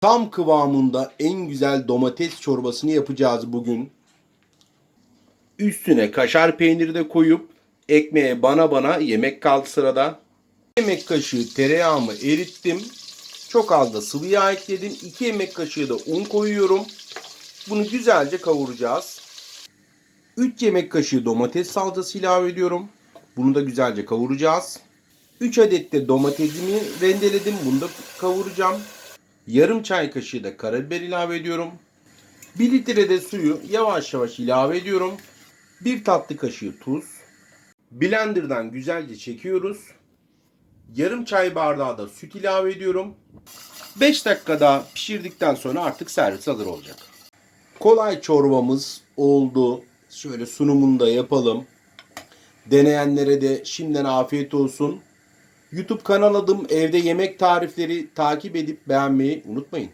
Tam kıvamında en güzel domates çorbasını yapacağız bugün. Üstüne kaşar peyniri de koyup ekmeğe bana bana yemek kaldı sırada. Yemek kaşığı tereyağımı erittim. Çok az da sıvı yağ ekledim. 2 yemek kaşığı da un koyuyorum. Bunu güzelce kavuracağız. 3 yemek kaşığı domates salçası ilave ediyorum. Bunu da güzelce kavuracağız. 3 adet de domatesimi rendeledim. Bunu da kavuracağım. Yarım çay kaşığı da karabiber ilave ediyorum. 1 litre de suyu yavaş yavaş ilave ediyorum. 1 tatlı kaşığı tuz. Blender'dan güzelce çekiyoruz. Yarım çay bardağı da süt ilave ediyorum. 5 dakika daha pişirdikten sonra artık servis hazır olacak. Kolay çorbamız oldu. Şöyle sunumunu da yapalım. Deneyenlere de şimdiden afiyet olsun. YouTube kanal adım evde yemek tarifleri takip edip beğenmeyi unutmayın.